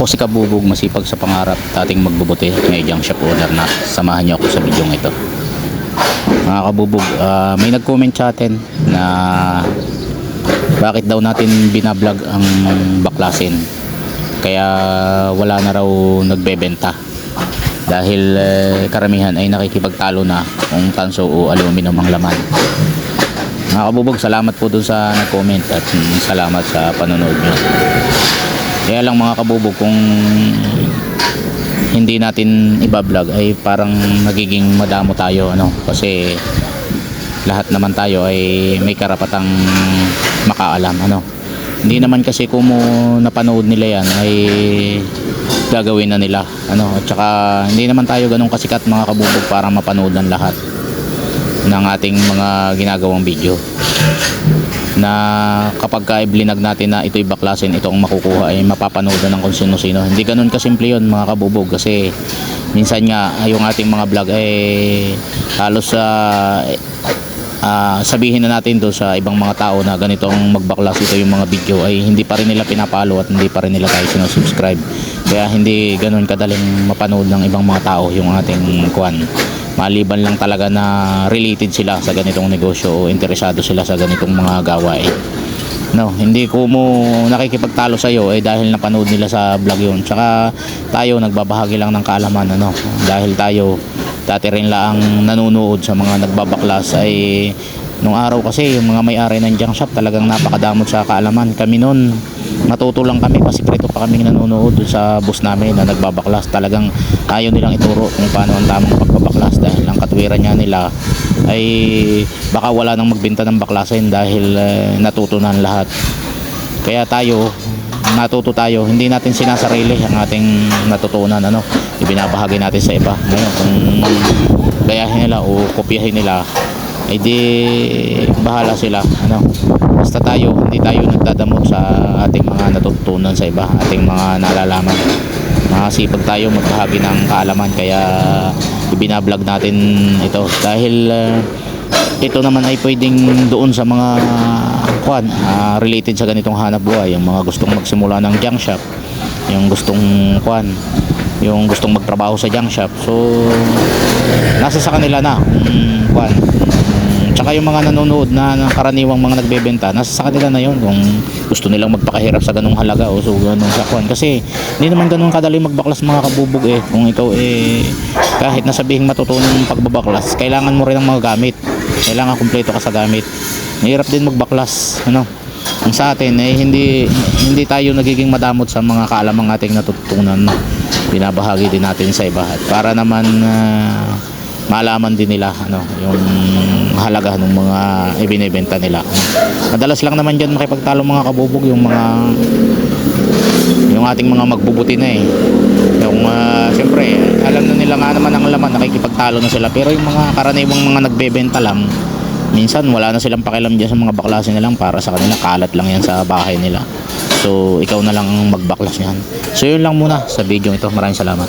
Ako si Kabubog, masipag sa pangarap, dating magbubuti, may junk shop owner na. Samahan niyo ako sa video ito. Mga Kabubog, ah, may nag-comment sa atin na bakit daw natin binablog ang baklasin. Kaya wala na raw nagbebenta. Dahil eh, karamihan ay nakikipagtalo na kung tanso o aluminum ang laman. Mga kabubog, salamat po dun sa nag-comment at mm, salamat sa panonood nyo. Kaya lang mga kabubog, kung hindi natin ibablog ay parang nagiging madamo tayo ano? Kasi lahat naman tayo ay may karapatang makaalam ano? Hindi naman kasi kung napanood nila yan ay gagawin na nila ano? At saka hindi naman tayo ganun kasikat mga kabubog para mapanood ng lahat ng ating mga ginagawang video. Na kapag ka iblinag natin na ito'y baklasin ito ang makukuha ay mapapanood na ng kung sino-sino. Hindi ganun kasimple yun mga kabubog kasi minsan nga yung ating mga vlog ay halos sa ah, sabihin na natin do sa ibang mga tao na ganito ang magbaklas ito yung mga video ay hindi pa rin nila pinapalo at hindi pa rin nila tayo sinusubscribe. Kaya hindi ganun kadaling mapanood ng ibang mga tao yung ating kwan maliban lang talaga na related sila sa ganitong negosyo o interesado sila sa ganitong mga gawain. No hindi ko mo nakikipagtalo sa iyo eh dahil napanood nila sa vlog yun. Tsaka tayo nagbabahagi lang ng kaalaman ano? Dahil tayo dati rin lang nanonood sa mga nagbabaklas ay nung araw kasi yung mga may-ari ng junk shop talagang napakadamot sa kaalaman. Kami noon natuto lang kami kasi preto pa kaming nanonood sa bus namin na nagbabaklas. Talagang ayaw nilang ituro kung paano ang tamang pagbabaklas dahil ang katwiran niya nila ay baka wala nang magbenta ng baklasin dahil eh, natuto na lahat. Kaya tayo natuto tayo. Hindi natin sinasarili ang ating natutunan ano? Ibinabahagi natin sa iba ngayon kung gayahin nila o kopyahin nila ay di bahala sila ano. Basta tayo hindi tayo nagdadamot sa ating mga natutunan sa iba ating mga nalalaman. Makasipag tayo magbahagi ng kaalaman kaya ibinablog natin ito. Dahil uh, ito naman ay pwedeng doon sa mga kwan ah, related sa ganitong hanap buhay. Yung mga gustong magsimula ng junk shop yung gustong kwan yung gustong magtrabaho sa junk shop. So nasa sa kanila na kung kwan tsaka yung mga nanonood na, karaniwang mga nagbebenta nasa sa kanila na yun kung gusto nilang magpakahirap sa ganung halaga o so ganung sakwan kasi hindi naman ganun kadali magbaklas mga kabubog eh. Kung ikaw eh kahit nasabihin matutunan ng pagbabaklas kailangan mo rin ng mga gamit. Kailangan kumpleto ka sa gamit. Mahirap din magbaklas ano? Ang sa atin eh hindi hindi tayo nagiging madamot sa mga kaalamang ating natutunan no? binabahagi din natin sa iba para naman ah, malaman din nila ano yung halaga ng mga ibinebenta nila. Madalas lang naman dyan makipagtalo mga kabubog yung mga yung ating mga magbubuti na eh. Yung uh, siyempre alam na nila nga naman ang laman nakikipagtalo na sila. Pero yung mga karaniwang mga nagbebenta lang minsan wala na silang pakialam dyan sa mga baklasin nilang para sa kanila kalat lang yan sa bahay nila. So ikaw na lang ang magbaklas yan so yun lang muna sa video ito. Maraming salamat